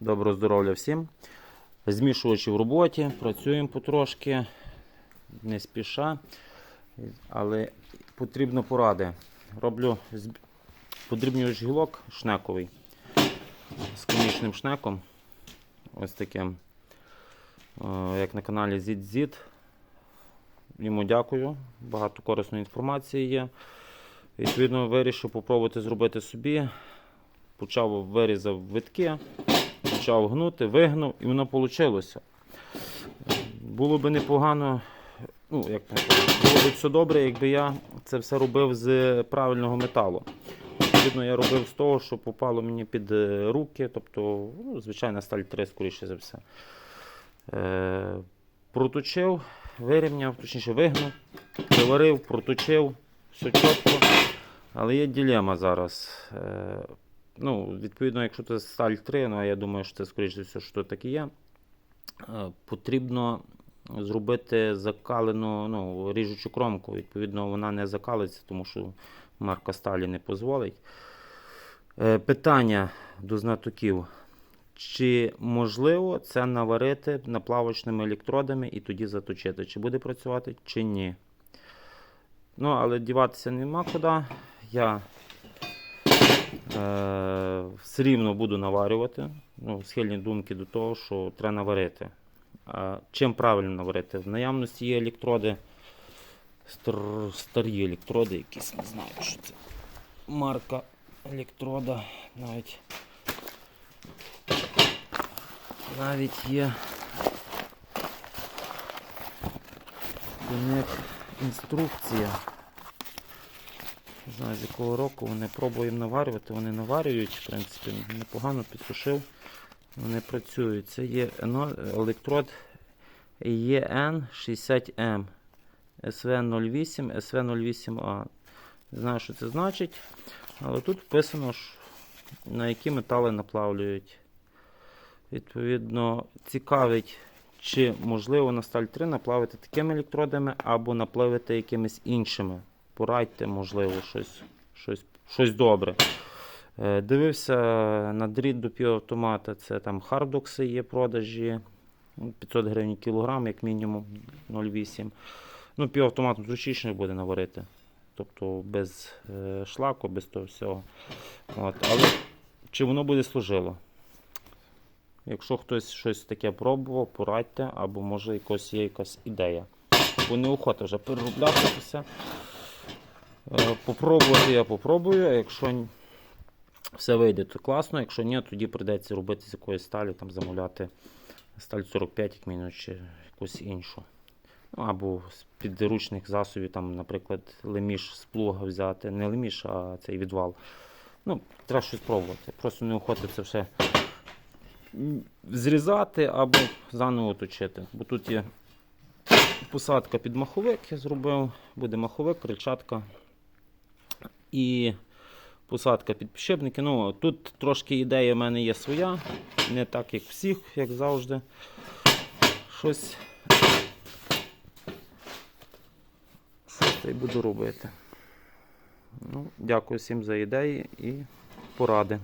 Доброго здоров'я всім. Змішувачі в роботі, працюємо потрошки, не спіша, але потрібно поради. Роблю подрібнювач гілок шнековий з конічним шнеком. Ось таким, е, як на каналі ZZZ. Йому дякую. Багато корисної інформації є. Відповідно, вирішив попробувати зробити собі. Почав вирізав витки, почав гнути, вигнув і воно вийшло. Було би непогано, ну, як було б все добре, якби я це все робив з правильного металу. Відповідно, я робив з того, що попало мені під е, руки, тобто, ну, звичайна сталь 3, скоріше за все. Е, проточив, вирівняв, точніше вигнув, приварив, проточив, все чітко. Але є ділема зараз. Е, ну, відповідно, якщо це сталь 3, ну я думаю, що це скоріше все, що так і є. е, Потрібно зробити закалену ну, ріжучу кромку. Відповідно, вона не закалиться, тому що марка сталі не дозволить. Е, Питання до знатоків. Чи можливо це наварити наплавочними електродами і тоді заточити? Чи буде працювати, чи ні? Ну, але діватися нема куди. Я все рівно буду наварювати. Ну, схильні думки до того, що треба наварити. А чим правильно наварити? В наявності є електроди, стар, старі електроди, якісь не знаю, що це. Марка електрода. Навіть, навіть є до них інструкція. Не знаю, з якого року вони пробуємо наварювати. Вони наварюють, в принципі, непогано підсушив. Вони працюють. Це є електрод EN60M SV08, SV08A. Не знаю, що це значить, але тут вписано, на які метали наплавлюють. Відповідно, цікавить, чи можливо на сталь 3 наплавити такими електродами або наплавити якимись іншими. Порадьте, можливо, щось, щось, щось добре. Е, Дивився на дріт до півавтомата, це там хардокси є продажі. ну, 500 гривень кілограм, як мінімум 0,8. Ну, півавтомат зручніше буде наварити. Тобто без е, шлаку, без того всього. От. Але чи воно буде служило? Якщо хтось щось таке пробував, порадьте, або може якось є якась ідея. Бо неохота вже переробляти це все. Е, Попробувати я попробую, а якщо все вийде, то класно. Якщо ні, тоді прийдеться робити з якоїсь сталі, там замовляти сталь 45, як мінімум, чи якусь іншу. Ну, або з підручних засобів, там, наприклад, леміш з плуга взяти. Не леміш, а цей відвал. Ну, треба щось пробувати. Просто неохота це все зрізати або заново точити. Бо тут є посадка під маховик, я зробив. Буде маховик, крильчатка. І посадка під підшипники. Ну, тут трошки ідея в мене є своя, не так, як всіх, як завжди. Щось. Щось та й буду робити. Ну, дякую всім за ідеї і поради.